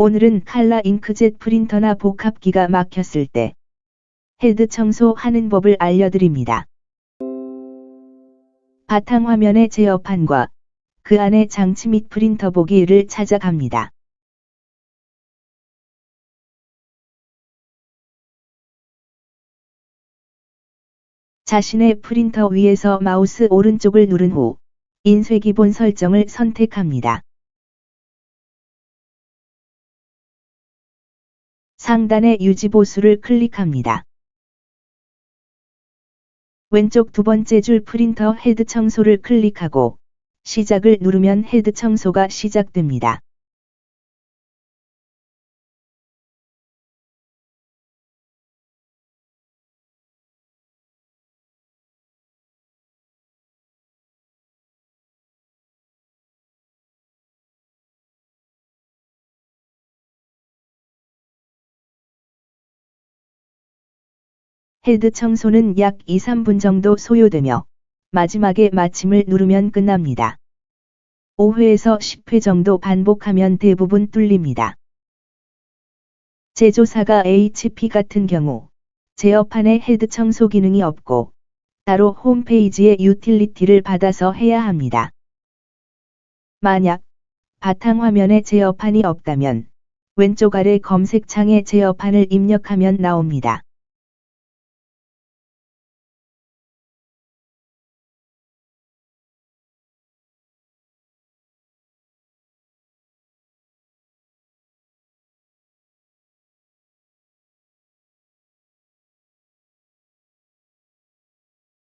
오늘은 칼라 잉크젯 프린터나 복합기가 막혔을 때 헤드 청소하는 법을 알려드립니다. 바탕화면의 제어판과 그 안에 장치 및 프린터 보기를 찾아갑니다. 자신의 프린터 위에서 마우스 오른쪽을 누른 후 인쇄 기본 설정을 선택합니다. 상단의 유지 보수를 클릭합니다. 왼쪽 두 번째 줄 프린터 헤드 청소를 클릭하고 시작을 누르면 헤드 청소가 시작됩니다. 헤드 청소는 약 2, 3분 정도 소요되며 마지막에 마침을 누르면 끝납니다. 5회에서 10회 정도 반복하면 대부분 뚫립니다. 제조사가 HP 같은 경우 제어판에 헤드 청소 기능이 없고 따로 홈페이지에 유틸리티를 받아서 해야 합니다. 만약 바탕화면에 제어판이 없다면 왼쪽 아래 검색창에 제어판을 입력하면 나옵니다.